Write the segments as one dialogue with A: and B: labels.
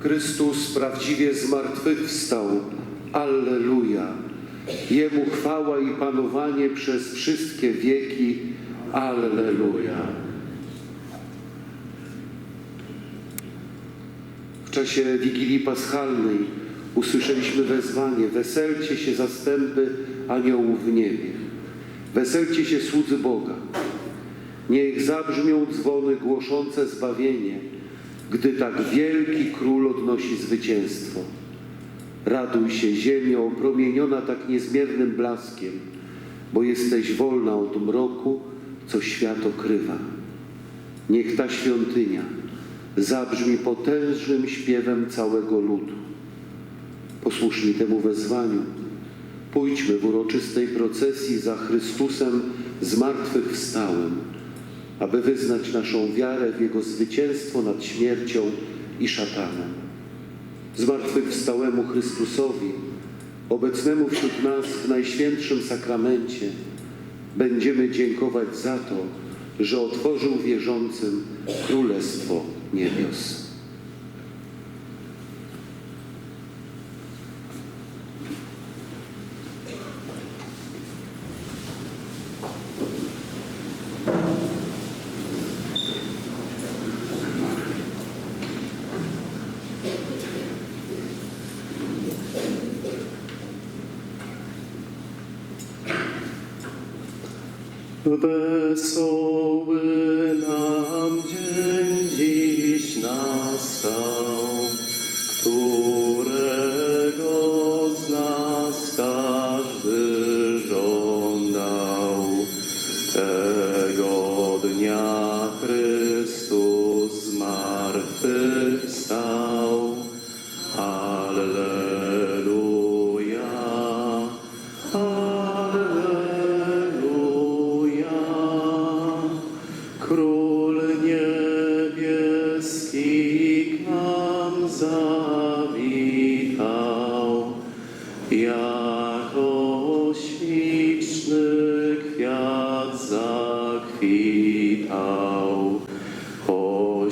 A: Chrystus prawdziwie zmartwychwstał. Alleluja. Jemu chwała i panowanie przez wszystkie wieki. Alleluja. W czasie Wigilii Paschalnej usłyszeliśmy wezwanie: Weselcie się zastępy aniołów w niebie. Weselcie się słudzy Boga. Niech zabrzmią dzwony głoszące zbawienie, gdy tak wielki król odnosi zwycięstwo. Raduj się, ziemio, opromieniona tak niezmiernym blaskiem, bo jesteś wolna od mroku, co świat okrywa. Niech ta świątynia zabrzmi potężnym śpiewem całego ludu. Posłuszni temu wezwaniu, pójdźmy w uroczystej procesji za Chrystusem zmartwychwstałym, aby wyznać naszą wiarę w Jego zwycięstwo nad śmiercią i szatanem. Zmartwychwstałemu Chrystusowi, obecnemu wśród nas w Najświętszym Sakramencie, będziemy dziękować za to, że otworzył wierzącym Królestwo Niebios.
B: Wesoły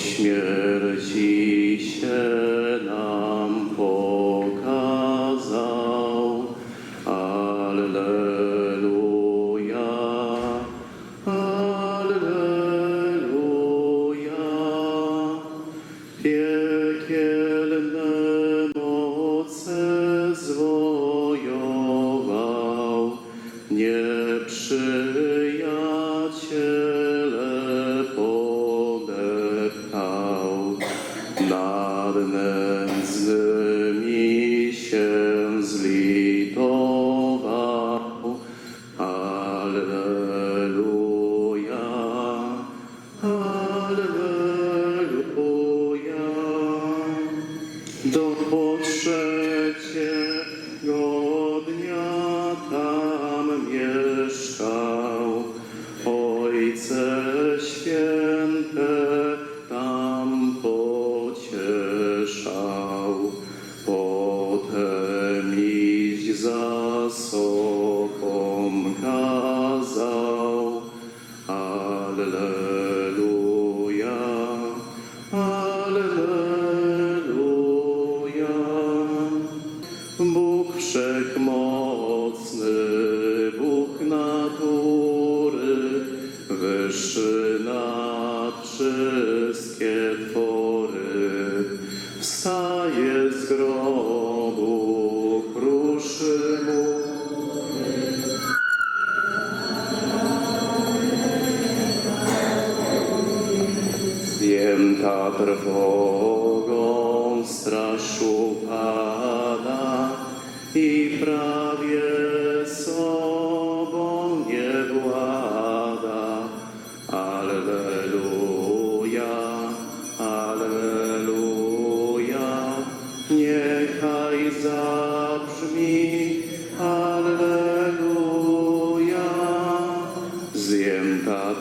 B: Po uh, twory, wstaje z grobu, kruszy mu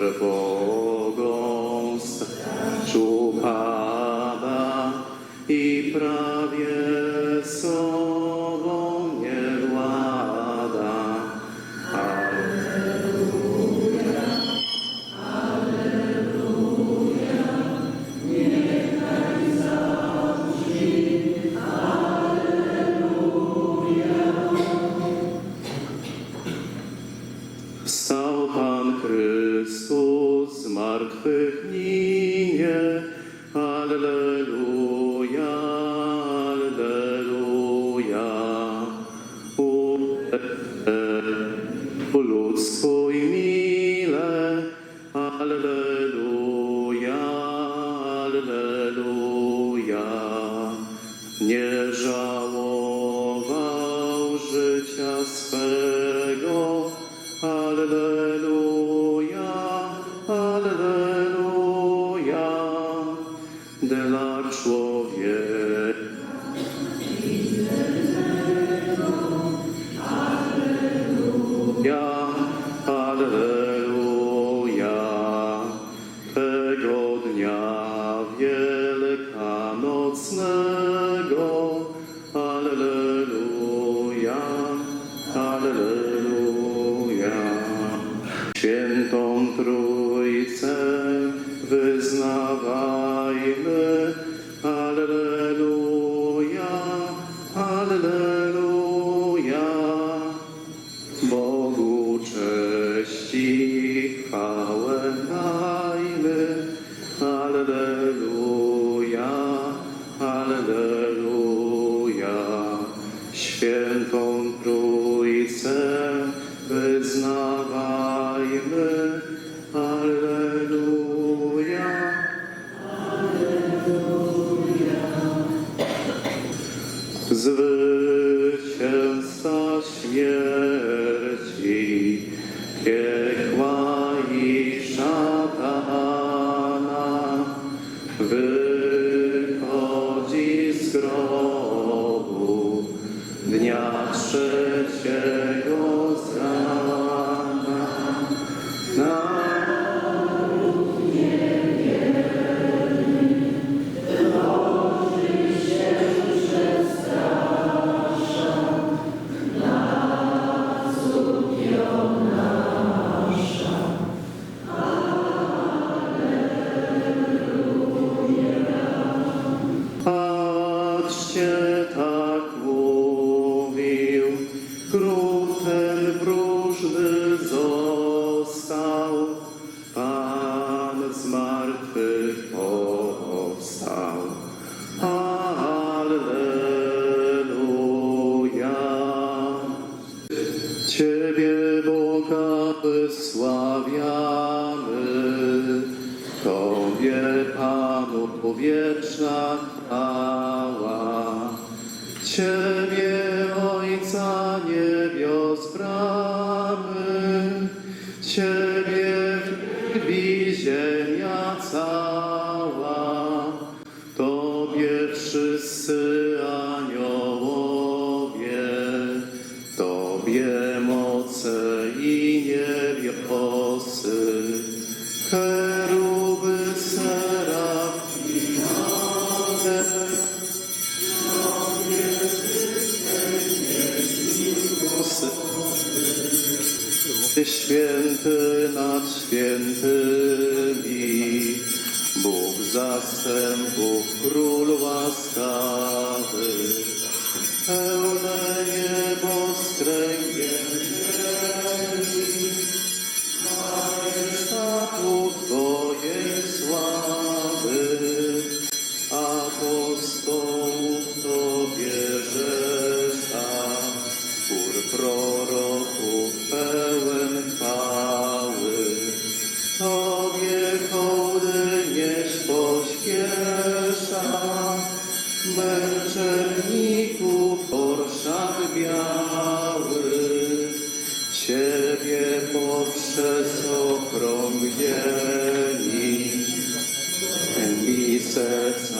B: तरफ wieczna chwała. Ciebie, Ojca niebios, bramy, Ciebie Ty święty nad świętymi, Bóg zastępów, Król łaskawy.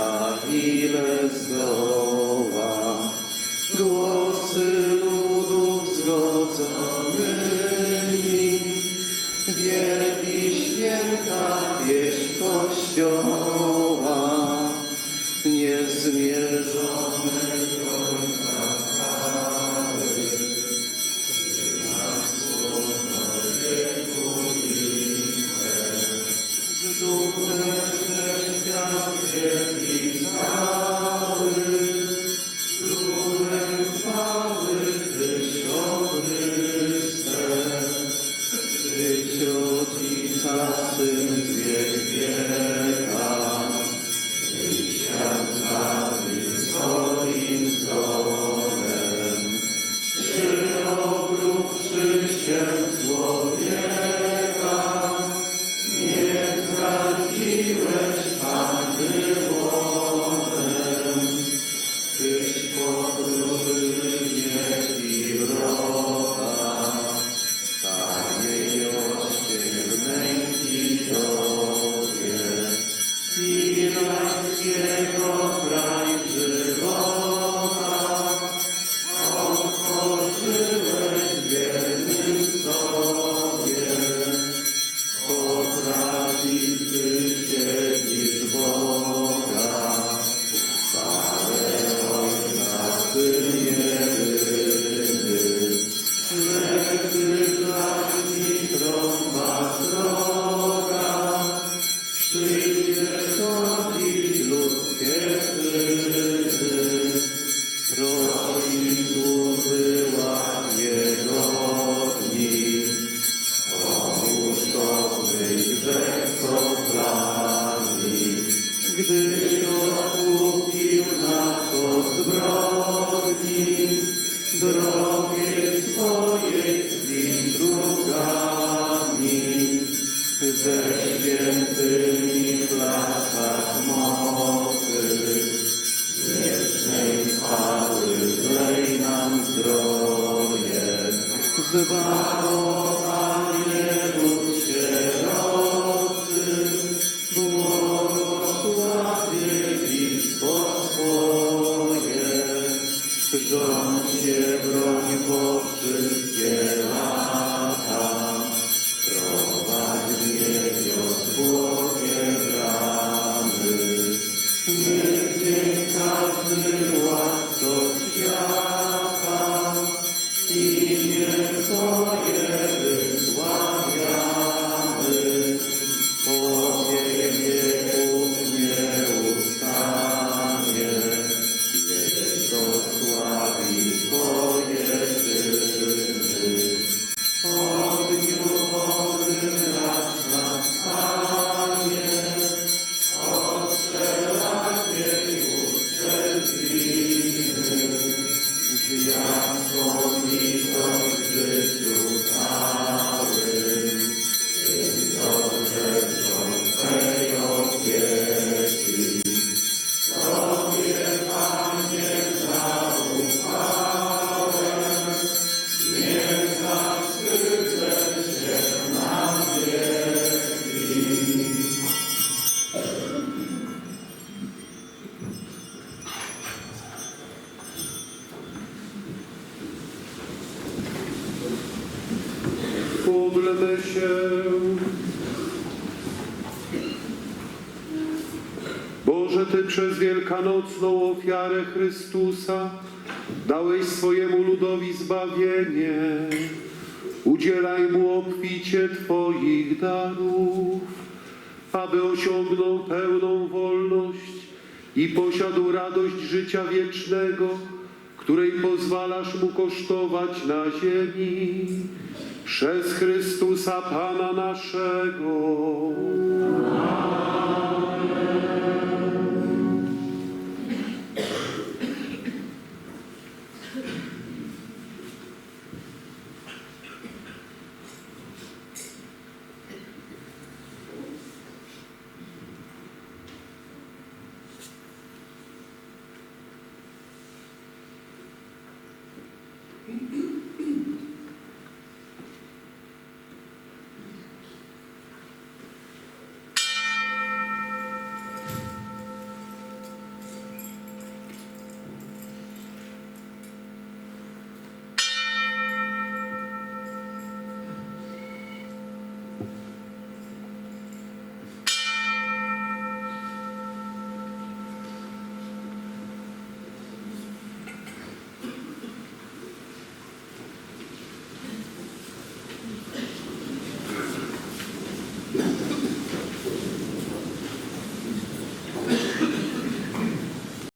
B: Ah, he is gone. Rząd się broń po wszystkie.
A: wielkanocną ofiarę Chrystusa dałeś swojemu ludowi zbawienie. Udzielaj mu obficie Twoich darów, aby osiągnął pełną wolność i posiadł radość życia wiecznego, której pozwalasz mu kosztować na ziemi. Przez Chrystusa Pana naszego.